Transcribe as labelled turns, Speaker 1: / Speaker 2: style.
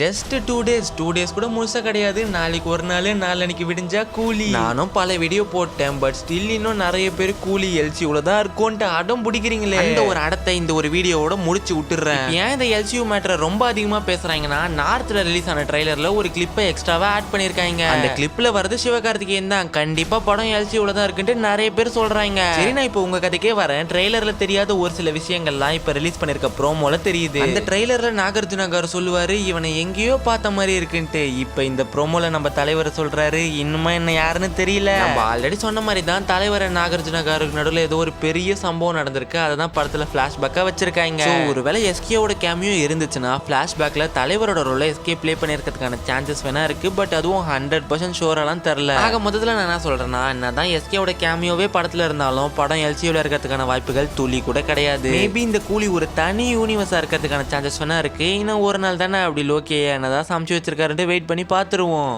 Speaker 1: Just two days two days கூட முழுசா கிடையாது. நாளைக்கு ஒரு நாள் நாளன்னைக்கு விடிஞ்சா கூலி. நானும் பல வீடியோ போட்டேன் பட் ஸ்டில் இன்னும் நிறைய பேர் கூலி எல்சியூல தான் இருக்கும்ட்டு அடம் பிடிக்கிறீங்களே. அந்த ஒரு அடத்தை இந்த ஒரு வீடியோவோட முடிச்சு விட்டுறேன். ஏன் இந்த எல்சியூ மேட்டரை ரொம்ப அதிகமா பேசுறாங்கன்னா நார்த்ல ரிலீஸ் ஆன ட்ரைலர்ல ஒரு கிளிப்பை எக்ஸ்ட்ராவா ஆட் பண்ணிருக்காங்க. அந்த கிளிப்ல வரது சிவகார்த்திகேயன் தான். கண்டிப்பா படம் எல்சியூல தான் இருக்குன்ட்டு நிறைய பேர் சொல்றாங்க. சரி நான் இப்போ உங்க கதைக்கே வரேன். ட்ரெய்லர்ல தெரியாத ஒரு சில விஷயங்கள்லாம் இப்ப ரிலீஸ் பண்ணிருக்க ப்ரோமோல தெரியுது. அந்த ட்ரெய்லர்ல நாகார்ஜுன கார் சொல்லுவாரு இவனை எங்கேயோ பார்த்த மாதிரி இருக்குன்ட்டு. இப்ப இந்த ப்ரோமோல நம்ம தலைவர் சொல்றாரு. இன்னுமா என்ன யாருன்னு தெரியல. நம்ம ஆல்ரெடி சொன்ன மாதிரி தான் தலைவர் நாகார்ஜுன காருக்கு நடுவில் ஏதோ ஒரு பெரிய சம்பவம் நடந்திருக்கு. அதை தான் படத்துல பிளாஷ்பேக்கா வச்சிருக்காங்க. ஒருவேளை எஸ்கேவோட கேமியோ இருந்துச்சுன்னா பிளாஷ்பேக்ல தலைவரோட ரோல எஸ்கே ப்ளே பண்ணிருக்கிறதுக்கான சான்சஸ் வேணா இருக்கு. பட் அதுவும் ஹண்ட்ரட் பர்சன்ட் ஷோரெல்லாம் தெரில. ஆக மொத்தத்தில் நான் என்ன சொல்றேன்னா என்னதான் எஸ்கேவோட கேமியோவே படத்துல இருந்தாலும் படம் எல்சியோல இருக்கிறதுக்கான வாய்ப்புகள் துளி கூட கிடையாது. மேபி இந்த கூலி ஒரு தனி யூனிவர்ஸா இருக்கிறதுக்கான சான்சஸ் வேணா இருக்கு. இன்னும் ஒரு நாள் தானே அப்படி லோகே என்னதான் சமைச்சு வச்சிருக்காருன்ட்டு வெயிட் பண்ணி பார்த்துருவோம்.